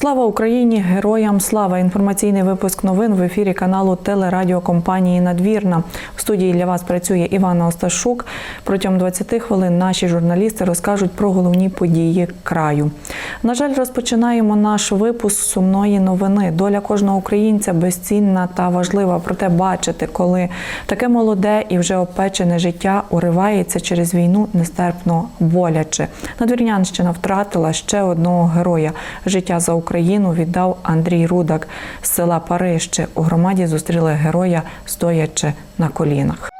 Слава Україні! Героям слава! Інформаційний випуск новин в ефірі каналу телерадіокомпанії Надвірна. В студії для вас працює Івана Осташук. Протягом 20 хвилин наші журналісти розкажуть про головні події краю. На жаль, розпочинаємо наш випуск сумної новини. Доля кожного українця безцінна та важлива. Проте бачити, коли таке молоде і вже опечене життя уривається через війну нестерпно боляче. Надвірнянщина втратила ще одного героя. Життя за Україну віддав Андрій Рудак з села Парище. У громаді зустріли героя, стоячи на колінах.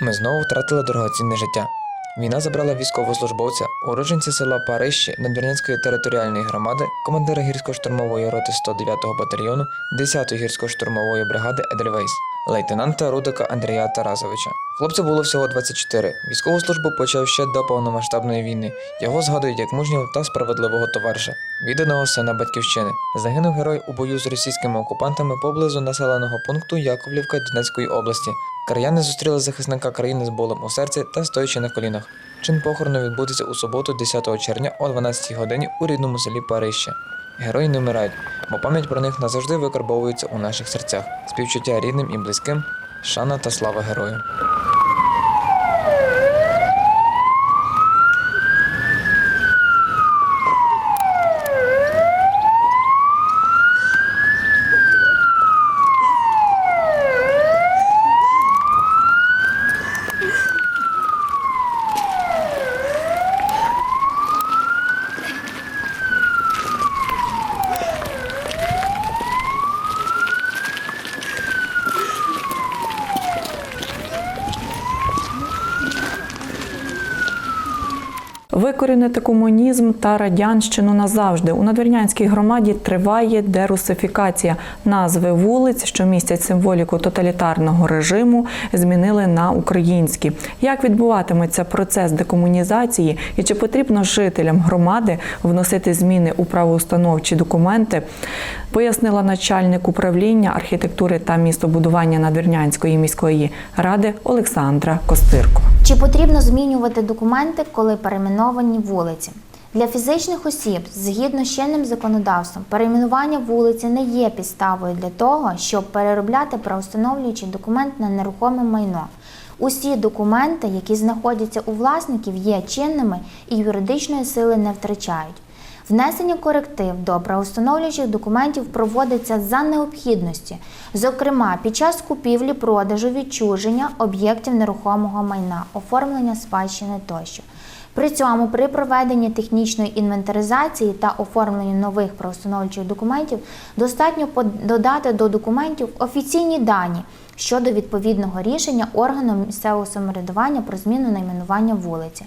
Ми знову втратили дорогоцінне життя. Війна забрала військовослужбовця, уродженця села Парищі Надвірнянської територіальної громади, командира гірсько-штурмової роти 109-го батальйону 10-ї гірсько-штурмової бригади Едельвейс, лейтенанта Рудика Андрія Тарасовича. Хлопцю було всього 24. Військову службу почав ще до повномасштабної війни. Його згадують як мужнього та справедливого товариша, відданого сина батьківщини. Загинув герой у бою з російськими окупантами поблизу населеного пункту Яковлівка Донецької області. Краяни зустріли захисника країни з болем у серці та стоячи на колінах. Чин похорону відбудеться у суботу, 10 червня о 12 годині у рідному селі Парище. Герої не вмирають, бо пам'ять про них назавжди викарбовується у наших серцях. Співчуття рідним і близьким, шана та слава герою. Викорінити комунізм та радянщину назавжди. У надвірнянській громаді триває дерусифікація. Назви вулиць, що містять символіку тоталітарного режиму, змінили на українські. Як відбуватиметься процес декомунізації і чи потрібно жителям громади вносити зміни у правоустановчі документи, пояснила начальник управління архітектури та містобудування Надвірнянської міської ради Олександра Костирко. Чи потрібно змінювати документи, коли перейменовані вулиці? Для фізичних осіб, згідно з чинним законодавством, перейменування вулиці не є підставою для того, щоб переробляти правоустановлюючий документ на нерухоме майно. Усі документи, які знаходяться у власників, є чинними і юридичної сили не втрачають. Внесення коректив до правоустановлюючих документів проводиться за необхідності, зокрема під час купівлі, продажу, відчуження об'єктів нерухомого майна, оформлення спадщини тощо. При цьому при проведенні технічної інвентаризації та оформленні нових правоустановлюючих документів достатньо додати до документів офіційні дані щодо відповідного рішення органу місцевого самоврядування про зміну найменування вулиці.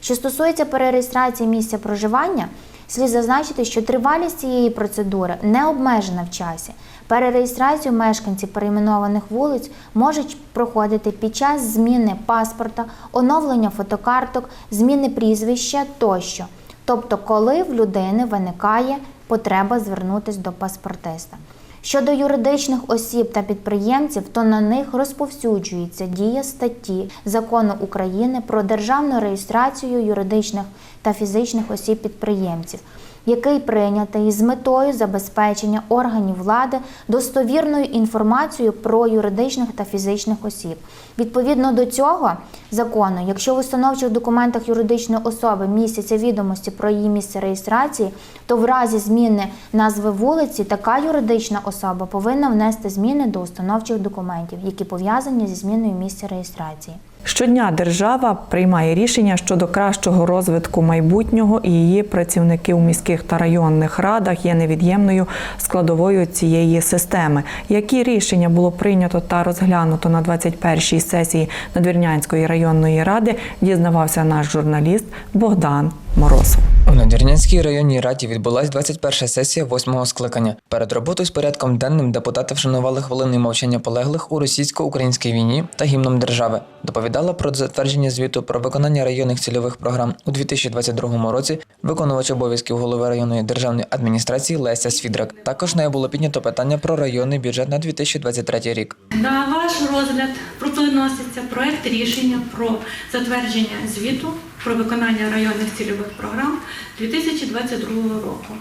Що стосується перереєстрації місця проживання, слід зазначити, що тривалість цієї процедури не обмежена в часі. Перереєстрацію мешканців перейменованих вулиць можуть проходити під час зміни паспорта, оновлення фотокарток, зміни прізвища тощо. Тобто, коли в людини виникає потреба звернутися до паспортиста. Щодо юридичних осіб та підприємців, то на них розповсюджується дія статті Закону України про державну реєстрацію юридичних та фізичних осіб підприємців, який прийнятий з метою забезпечення органів влади достовірною інформацією про юридичних та фізичних осіб. Відповідно до цього закону, якщо в установчих документах юридичної особи містяться відомості про її місце реєстрації, то в разі зміни назви вулиці така юридична особа повинна внести зміни до установчих документів, які пов'язані зі зміною місця реєстрації. Щодня держава приймає рішення щодо кращого розвитку майбутнього, і її працівники у міських та районних радах є невід'ємною складовою цієї системи. Які рішення було прийнято та розглянуто на 21-й сесії Надвірнянської районної ради, дізнавався наш журналіст Богдан Морозов. У Надвірнянській районній раді відбулась 21 сесія восьмого скликання. Перед роботою з порядком денним депутати вшанували хвилиною мовчання полеглих у російсько-українській війні та гімном держави. Доповідала про затвердження звіту про виконання районних цільових програм у 2022 році виконувач обов'язків голови районної державної адміністрації Леся Свідрак. Також нею було піднято питання про районний бюджет на 2023 рік. На ваш розгляд пропоноситься проект рішення про затвердження звіту про виконання районних цільових програм 2022 року.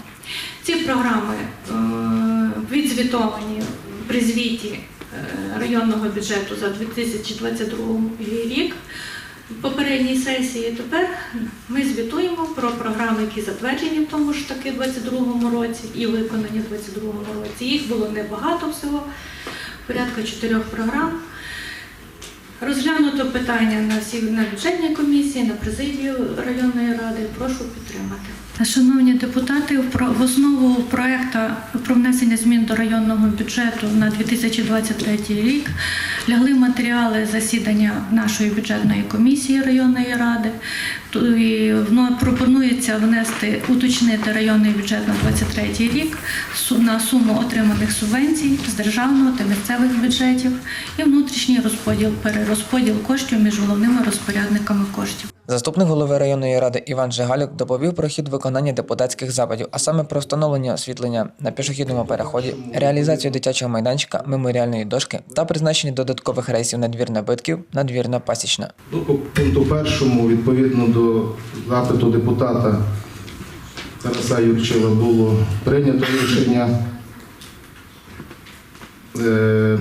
Ці програми е, відзвітовані при звіті е, районного бюджету за 2022 рік. В попередній сесії тепер ми звітуємо про програми, які затверджені в тому ж таки 2022 році і виконані в 2022 році. Їх було небагато всього, порядка чотирьох програм. Розглянуто питання на сів на бюджетній комісії, на президію районної ради. Прошу підтримати. Шановні депутати, в основу проекту про внесення змін до районного бюджету на 2023 рік лягли матеріали засідання нашої бюджетної комісії районної ради. Пропонується внести, уточнити районний бюджет на 2023 рік су- на суму отриманих субвенцій з державного та місцевих бюджетів і внутрішній розподіл, перерозподіл коштів між головними розпорядниками коштів. Заступник голови районної ради Іван Жигалюк доповів про хід виконання депутатських запитів, а саме про встановлення освітлення на пішохідному переході, реалізацію дитячого майданчика, меморіальної дошки та призначення додаткових рейсів надвірна битків, надвірна пасічна. По пункту першому, відповідно до запиту депутата Тараса Юрчила, було прийнято рішення е,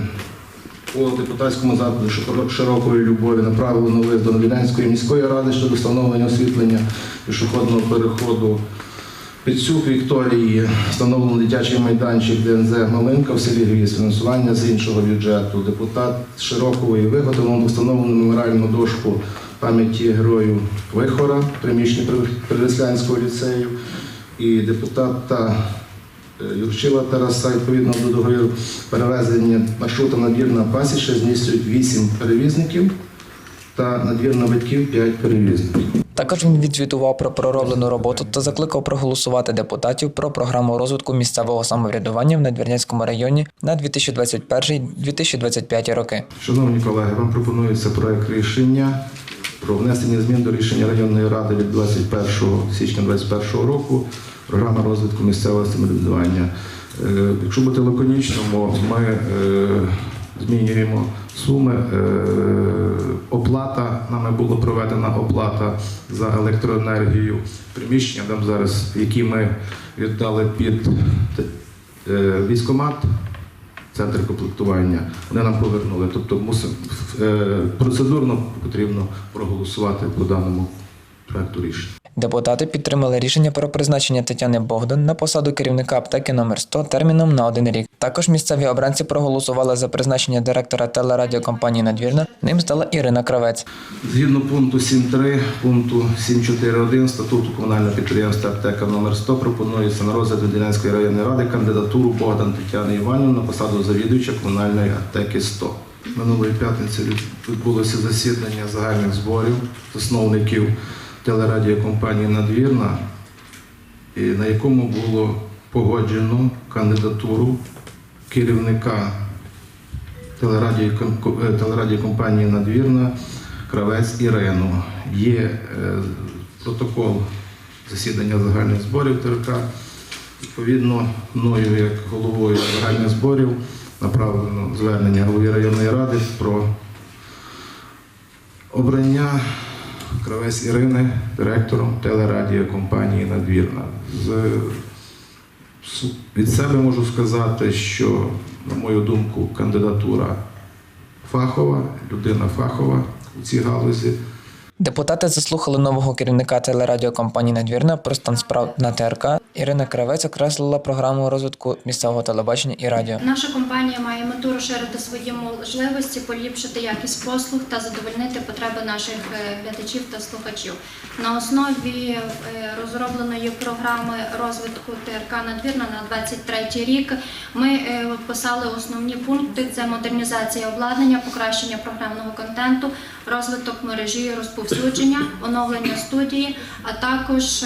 по депутатському запиту широкої любові направлено лист до Надвірнянської міської ради щодо встановлення освітлення пішохідного переходу Підсюк Вікторії, встановлено дитячий майданчик ДНЗ Малинка в селі Львів, фінансування з іншого бюджету. Депутат Широкової виготовлено встановлену меморіальну дошку пам'яті герою Вихора, приміщення Прилеслянського ліцею. І депутата е, Юрчила Тараса, відповідно до договору перевезення маршрута надвірна пасіча змістюють 8 перевізників та надвірна батьків 5 перевізників. Також він відзвітував про пророблену роботу та закликав проголосувати депутатів про програму розвитку місцевого самоврядування в Надвірнянському районі на 2021-2025 роки. Шановні колеги, вам пропонується проект рішення про внесення змін до рішення районної ради від 21 січня 2021 року. Програма розвитку місцевого самоврядування. Е, Якщо бути лаконічним, ми е, змінюємо суми. Е, Оплата нами була проведена оплата за електроенергію. Приміщення там зараз, які ми віддали під е, військомат, центр комплектування, вони нам повернули. Тобто мусимо е, процедурно потрібно проголосувати по даному проекту рішення. Депутати підтримали рішення про призначення Тетяни Богдан на посаду керівника аптеки номер 100 терміном на один рік. Також місцеві обранці проголосували за призначення директора телерадіокомпанії Надвірна. Ним стала Ірина Кравець. Згідно пункту 7.3, пункту 7.4.1 статуту комунального підприємства аптека номер 100 пропонується на розгляд Відділянської районної ради кандидатуру Богдан Тетяни Іванівни на посаду завідувача комунальної аптеки 100. Минулої п'ятниці відбулося засідання загальних зборів засновників телерадіокомпанії Надвірна, на якому було погоджено кандидатуру керівника е, телерадіокомпанії Надвірна Кравець Ірину. Є е, протокол засідання загальних зборів ТРК. Відповідно, мною як головою загальних зборів направлено звернення голові районної ради про обрання Кравець Ірини директором телерадіокомпанії Надвірна. З Від себе можу сказати, що, на мою думку, кандидатура фахова, людина фахова у цій галузі. Депутати заслухали нового керівника телерадіокомпанії Надвірна про стан справ на ТРК Ірина Кравець окреслила програму розвитку місцевого телебачення і радіо. Наша компанія має мету розширити свої можливості, поліпшити якість послуг та задовольнити потреби наших е, глядачів та слухачів. На основі е, розробленої програми розвитку ТРК Надвірна на 23 рік ми е, писали основні пункти: це модернізація обладнання, покращення програмного контенту, розвиток мережі розповсюдження, оновлення студії, а також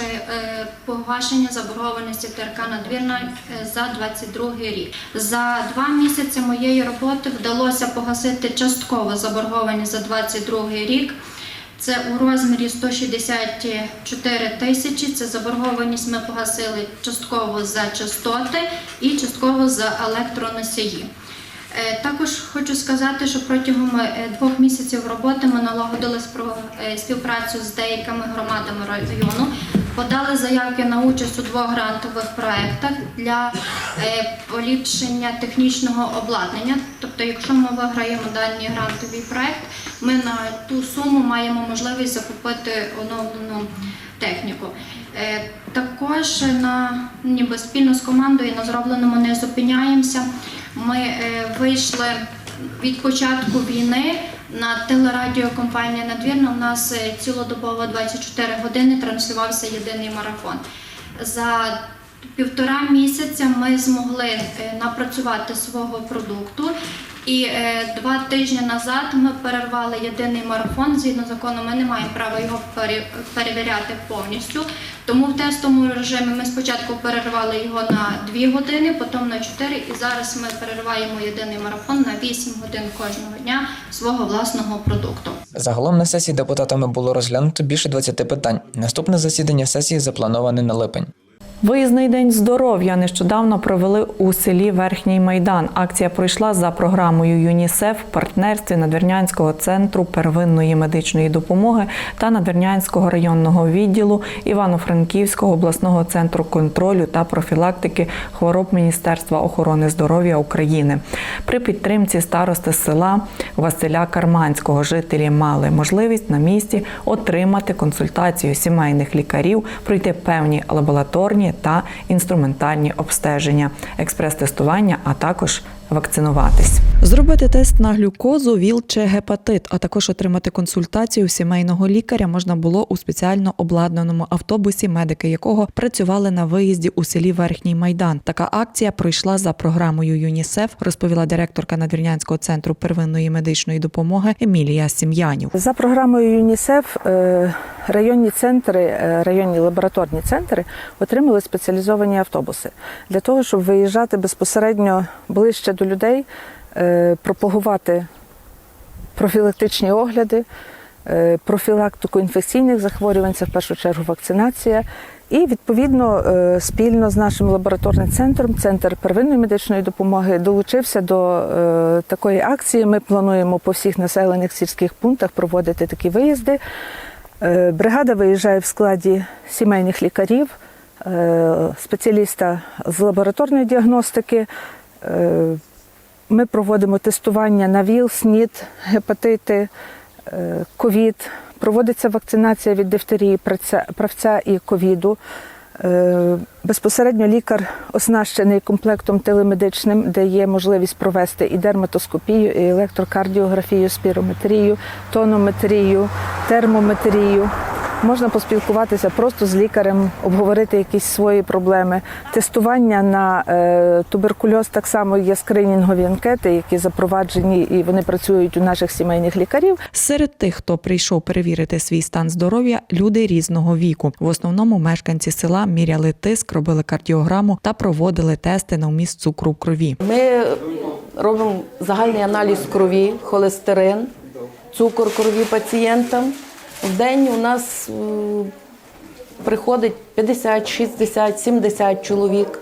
погашення заборгованості ТРК Надвірна е, за 22 рік. За два місяці моєї роботи вдалося погасити частково заборгованість за 22 рік. Це у розмірі 164 тисячі. Це заборгованість ми погасили частково за частоти і частково за електроносії. Е, Також хочу сказати, що протягом е, двох місяців роботи ми налагодили співпрацю з деякими громадами району, подали заявки на участь у двох грантових проєктах для е, поліпшення технічного обладнання. Тобто, якщо ми виграємо даний грантовий проєкт, ми на ту суму маємо можливість закупити оновлену техніку. Е, Також на ніби спільно з командою на зробленому не зупиняємося. Ми е, вийшли від початку війни на телерадіокомпанія Надвірна. У нас е, цілодобово 24 години транслювався єдиний марафон. За півтора місяця ми змогли е, напрацювати свого продукту. І е, два тижні назад ми перервали єдиний марафон. Згідно закону, ми не маємо права його перевіряти повністю. Тому в тестовому режимі ми спочатку перервали його на 2 години, потім на 4, і зараз ми перериваємо єдиний марафон на 8 годин кожного дня свого власного продукту. Загалом на сесії депутатами було розглянуто більше 20 питань. Наступне засідання сесії заплановане на липень. Виїзний день здоров'я нещодавно провели у селі Верхній Майдан. Акція пройшла за програмою ЮНІСЕФ в партнерстві Надвірнянського центру первинної медичної допомоги та Надвірнянського районного відділу Івано-Франківського обласного центру контролю та профілактики хвороб Міністерства охорони здоров'я України. При підтримці старости села Василя Карманського жителі мали можливість на місці отримати консультацію сімейних лікарів, пройти певні лабораторні та інструментальні обстеження, експрес-тестування, а також вакцинуватись. Зробити тест на глюкозу, ВІЛ чи гепатит, а також отримати консультацію сімейного лікаря можна було у спеціально обладнаному автобусі, медики якого працювали на виїзді у селі Верхній Майдан. Така акція пройшла за програмою ЮНІСЕФ, розповіла директорка Надвірнянського центру первинної медичної допомоги Емілія Сім'янів. За програмою ЮНІСЕФ е, районні центри, е, районні лабораторні центри отримали спеціалізовані автобуси для того, щоб виїжджати безпосередньо ближче до людей, е, пропагувати профілактичні огляди, е, профілактику інфекційних захворювань, це в першу чергу вакцинація. І відповідно е, спільно з нашим лабораторним центром, центр первинної медичної допомоги, долучився до такої акції. Ми плануємо по всіх населених сільських пунктах проводити такі виїзди. Бригада виїжджає в складі сімейних лікарів, спеціаліста з лабораторної діагностики. Е, Ми проводимо тестування на ВІЛ, СНІД, гепатити, е, ковід. Проводиться вакцинація від дифтерії, правця- і ковіду. Е, Безпосередньо лікар оснащений комплектом телемедичним, де є можливість провести і дерматоскопію, і електрокардіографію, спірометрію, тонометрію, термометрію. Можна поспілкуватися просто з лікарем, обговорити якісь свої проблеми. Тестування на е, туберкульоз так само є скринінгові анкети, які запроваджені і вони працюють у наших сімейних лікарів. Серед тих, хто прийшов перевірити свій стан здоров'я, люди різного віку. В основному мешканці села міряли тиск, робили кардіограму та проводили тести на вміст цукру в крові. Ми робимо загальний аналіз крові, холестерин, цукор крові пацієнтам. В день у нас е, приходить 50, 60, 70 чоловік.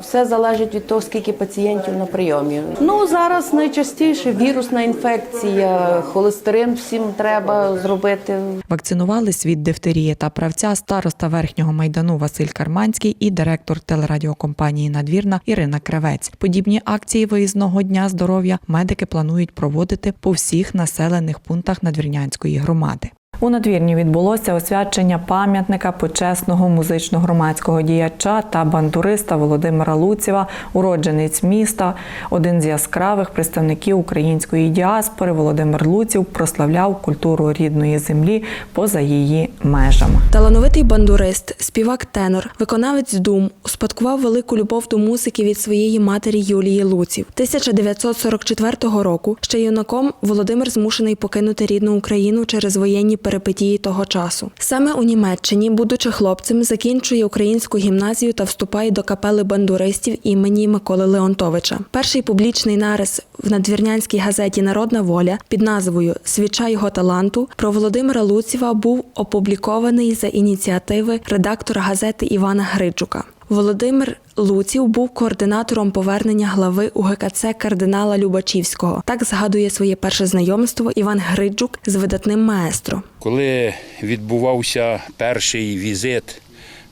Все залежить від того, скільки пацієнтів на прийомі. Ну зараз найчастіше вірусна інфекція, холестерин всім треба зробити. Вакцинувались від дифтерії та правця староста верхнього майдану Василь Карманський і директор телерадіокомпанії Надвірна Ірина Кравець. Подібні акції виїзного дня здоров'я медики планують проводити по всіх населених пунктах надвірнянської громади. У надвірні відбулося освячення пам'ятника почесного музично-громадського діяча та бандуриста Володимира Луціва, уродженець міста. Один з яскравих представників української діаспори Володимир Луців прославляв культуру рідної землі поза її межами. Талановитий бандурист, співак тенор, виконавець дум успадкував велику любов до музики від своєї матері Юлії Луців. 1944 року ще юнаком Володимир змушений покинути рідну Україну через воєнні перипетії того часу. Саме у Німеччині, будучи хлопцем, закінчує українську гімназію та вступає до капели бандуристів імені Миколи Леонтовича. Перший публічний нарис в надвірнянській газеті Народна воля під назвою Свіча його таланту про Володимира Луціва був опублікований за ініціативи редактора газети Івана Гриджука. Володимир Луців був координатором повернення глави УГКЦ кардинала Любачівського. Так згадує своє перше знайомство Іван Гриджук з видатним маестро. Коли відбувався перший візит,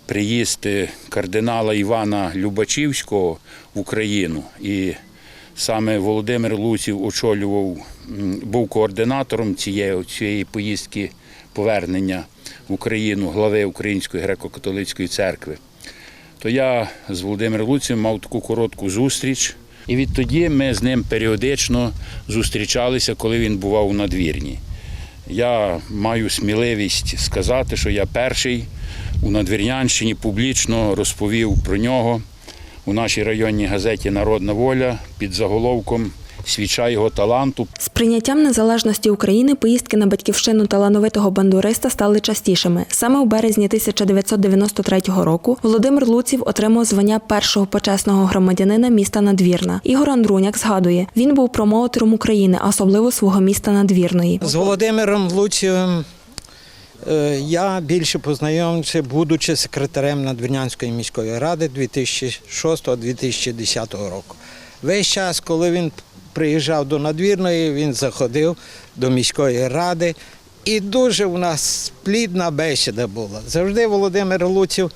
приїзд кардинала Івана Любачівського в Україну, і саме Володимир Луців очолював, був координатором цієї, цієї поїздки повернення в Україну глави Української греко-католицької церкви, то я з Володимиром Луцем мав таку коротку зустріч. І відтоді ми з ним періодично зустрічалися, коли він бував у надвірні. Я маю сміливість сказати, що я перший у Надвірнянщині публічно розповів про нього у нашій районній газеті Народна воля під заголовком Свіча його таланту. З прийняттям незалежності України поїздки на батьківщину талановитого бандуриста стали частішими. Саме у березні 1993 року Володимир Луців отримав звання першого почесного громадянина міста Надвірна. Ігор Андруняк згадує, він був промоутером України, особливо свого міста Надвірної. З Володимиром Луцівим е, я більше познайомився, будучи секретарем Надвірнянської міської ради 2006-2010 року. Весь час, коли він приїжджав до Надвірної, він заходив до міської ради. І дуже у нас плідна бесіда була. Завжди Володимир Луців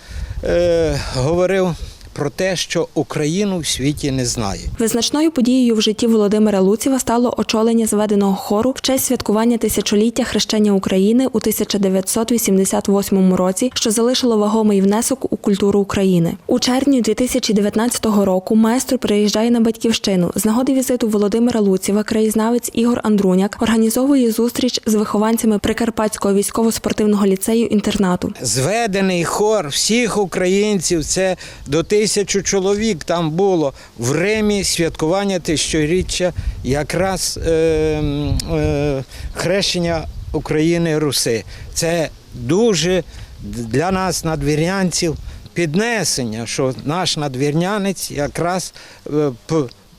е, говорив про те, що Україну в світі не знає. Визначною подією в житті Володимира Луціва стало очолення зведеного хору в честь святкування тисячоліття хрещення України у 1988 році, що залишило вагомий внесок у культуру України. У червні 2019 року майстер приїжджає на батьківщину. З нагоди візиту Володимира Луціва краєзнавець Ігор Андруняк організовує зустріч з вихованцями Прикарпатського військово-спортивного ліцею інтернату. зведений хор всіх українців. Це до тисячу чоловік там було в Римі святкування тисячоріччя якраз е, е, хрещення України Руси. Це дуже для нас, надвірнянців, піднесення, що наш надвірнянець якраз е,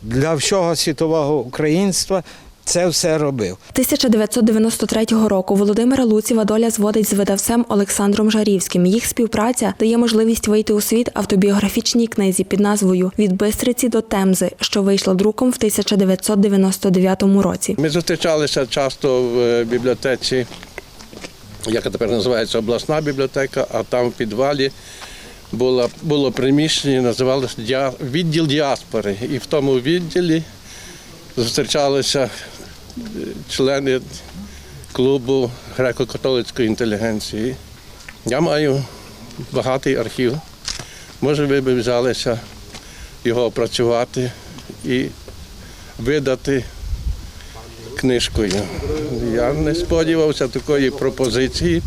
для всього світового українства це все робив. 1993 року Володимира Луціва доля зводить з видавцем Олександром Жарівським. Їх співпраця дає можливість вийти у світ автобіографічній книзі під назвою Від Бистриці до Темзи, що вийшла друком в 1999 році. Ми зустрічалися часто в е, бібліотеці, яка тепер називається обласна бібліотека, а там в підвалі було, було приміщення, називалося відділ діаспори. І в тому відділі зустрічалися члени клубу греко-католицької інтелігенції. Я маю багатий архів. Може, ви б взялися його опрацювати і видати книжкою. Я не сподівався такої пропозиції,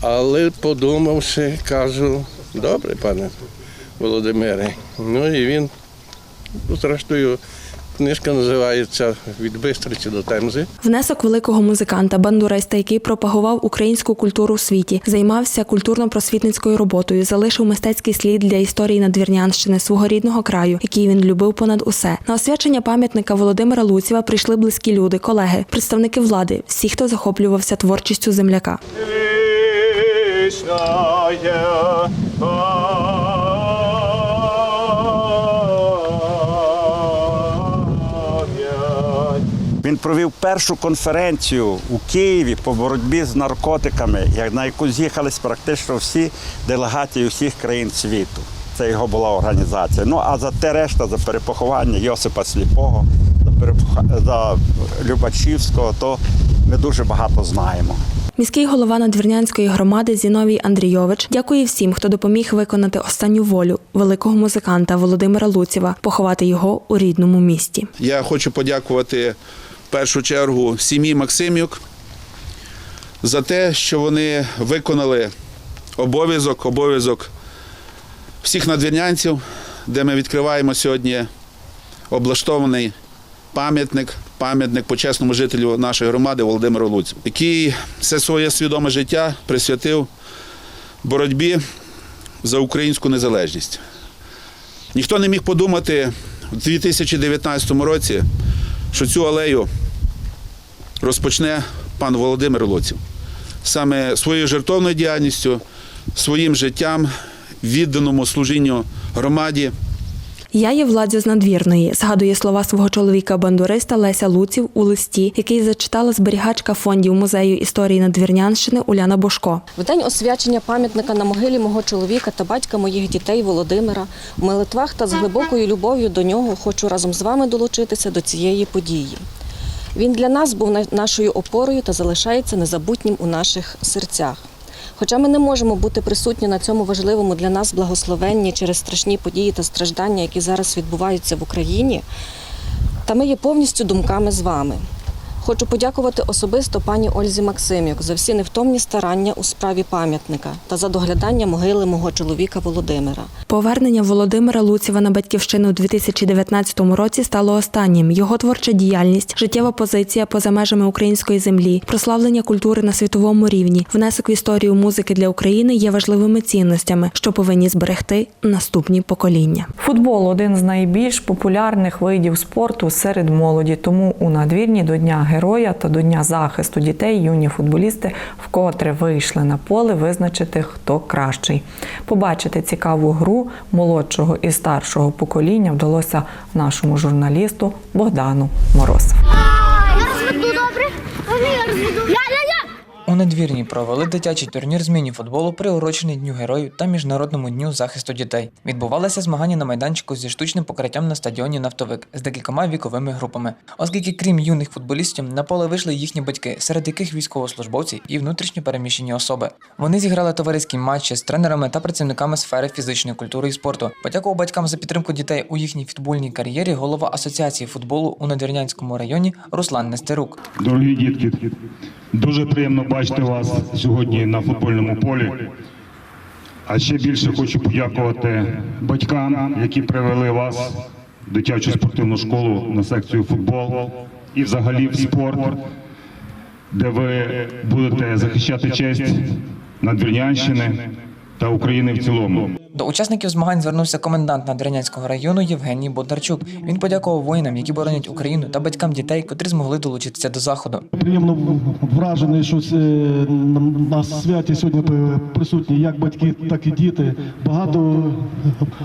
але подумавши, кажу, добре, пане Володимире. Ну і він, зрештою, книжка називається Від Бистриці до Темзи. Внесок великого музиканта, бандуриста, який пропагував українську культуру у світі, займався культурно-просвітницькою роботою, залишив мистецький слід для історії Надвірнянщини, свого рідного краю, який він любив понад усе. На освячення пам'ятника Володимира Луціва прийшли близькі люди, колеги, представники влади, всі, хто захоплювався творчістю земляка. Він провів першу конференцію у Києві по боротьбі з наркотиками, на яку з'їхались практично всі делегації усіх країн світу. Це його була організація. Ну а за те решта, за перепоховання Йосипа Сліпого, за, перепоха- за Любачівського, то ми дуже багато знаємо. Міський голова Надвірнянської громади Зіновій Андрійович дякує всім, хто допоміг виконати останню волю великого музиканта Володимира Луцєва, поховати його у рідному місті. Я хочу подякувати першу чергу сім'ї Максимюк за те, що вони виконали обов'язок, обов'язок всіх надвірнянців, де ми відкриваємо сьогодні облаштований пам'ятник, пам'ятник почесному жителю нашої громади Володимиру Луцю, який все своє свідоме життя присвятив боротьбі за українську незалежність. Ніхто не міг подумати у 2019 році, що цю алею розпочне пан Володимир Лоців. Саме своєю жертовною діяльністю, своїм життям, відданому служінню громаді. Я є владзя з надвірної, згадує слова свого чоловіка бандуриста Леся Луців у листі, який зачитала зберігачка фондів музею історії Надвірнянщини Уляна Бошко. В день освячення пам'ятника на могилі мого чоловіка та батька моїх дітей Володимира в молитвах та з глибокою любов'ю до нього хочу разом з вами долучитися до цієї події. Він для нас був на- нашою опорою та залишається незабутнім у наших серцях. Хоча ми не можемо бути присутні на цьому важливому для нас благословенні через страшні події та страждання, які зараз відбуваються в Україні, та ми є повністю думками з вами. Хочу подякувати особисто пані Ользі Максимюк за всі невтомні старання у справі пам'ятника та за доглядання могили мого чоловіка Володимира. Повернення Володимира Луцєва на батьківщину у 2019 році стало останнім. Його творча діяльність, життєва позиція поза межами української землі, прославлення культури на світовому рівні, внесок в історію музики для України є важливими цінностями, що повинні зберегти наступні покоління. Футбол один з найбільш популярних видів спорту серед молоді. Тому у надвірні до Дня Героя та до Дня захисту дітей юні футболісти вкотре вийшли на поле визначити, хто кращий. Побачити цікаву гру молодшого і старшого покоління вдалося нашому журналісту Богдану Морозову. У надвірні провели дитячий турнір з міні-футболу, приурочений Дню Героїв та Міжнародному дню захисту дітей. Відбувалися змагання на майданчику зі штучним покриттям на стадіоні Нафтовик з декількома віковими групами, оскільки крім юних футболістів на поле вийшли їхні батьки, серед яких військовослужбовці і внутрішньо переміщені особи. Вони зіграли товариські матчі з тренерами та працівниками сфери фізичної культури і спорту. Подякував батькам за підтримку дітей у їхній футбольній кар'єрі голова асоціації футболу у Надвірнянському районі Руслан Нестерук. Дорогі дітки, дуже приємно бачити вас сьогодні на футбольному полі. А ще більше хочу подякувати батькам, які привели вас в дитячу спортивну школу на секцію футбол і взагалі в спорт, де ви будете захищати честь Надвірнянщини та України в цілому. До учасників змагань звернувся комендант Надвірнянського району Євгеній Бондарчук. Він подякував воїнам, які боронять Україну та батькам дітей, котрі змогли долучитися до заходу. Приємно вражений, що е, на святі сьогодні присутні як батьки, так і діти. Багато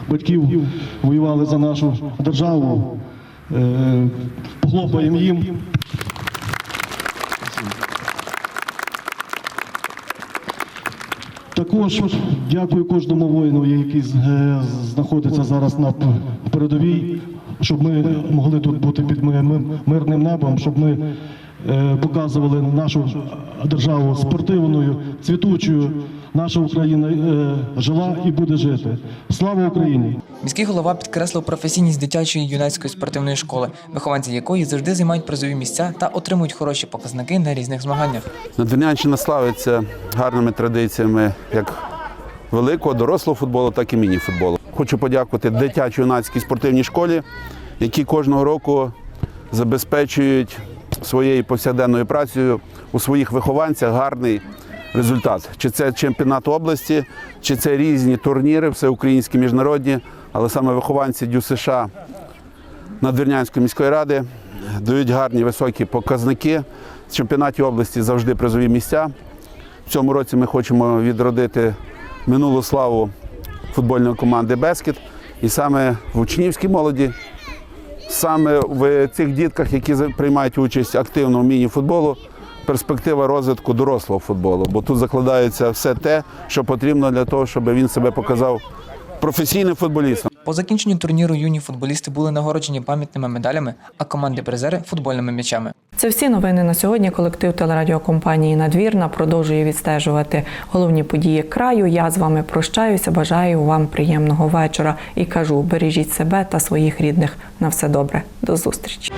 батьків воювали за нашу державу. Е, Похлопаємо їм. Також дякую кожному воїну, який е, знаходиться зараз на передовій, щоб ми могли тут бути під ми- ми- мирним небом, щоб ми е, показували нашу державу спортивною, цвітучою. Наша Україна е, жила і буде жити. Слава Україні! Міський голова підкреслив професійність дитячої юнацької спортивної школи, вихованці якої завжди займають призові місця та отримують хороші показники на різних змаганнях. Надвірнянщина славиться гарними традиціями як великого дорослого футболу, так і міні-футболу. Хочу подякувати дитячо-юнацькій спортивній школі, які кожного року забезпечують своєю повсякденною працею у своїх вихованцях гарний результат. Чи це чемпіонат області, чи це різні турніри, всеукраїнські міжнародні, але саме вихованці Дю США Надвірнянської міської ради дають гарні високі показники. В чемпіонаті області завжди призові місця. В цьому році ми хочемо відродити минулу славу футбольної команди Бескіт. І саме в учнівській молоді, саме в цих дітках, які приймають участь активно в міні-футболу, перспектива розвитку дорослого футболу. Бо тут закладається все те, що потрібно для того, щоб він себе показав професійним футболістом. По закінченню турніру юні футболісти були нагороджені пам'ятними медалями, а команди призери футбольними м'ячами. Це всі новини на сьогодні. Колектив телерадіокомпанії Надвірна продовжує відстежувати головні події краю. Я з вами прощаюся. Бажаю вам приємного вечора і кажу: бережіть себе та своїх рідних. На все добре. До зустрічі.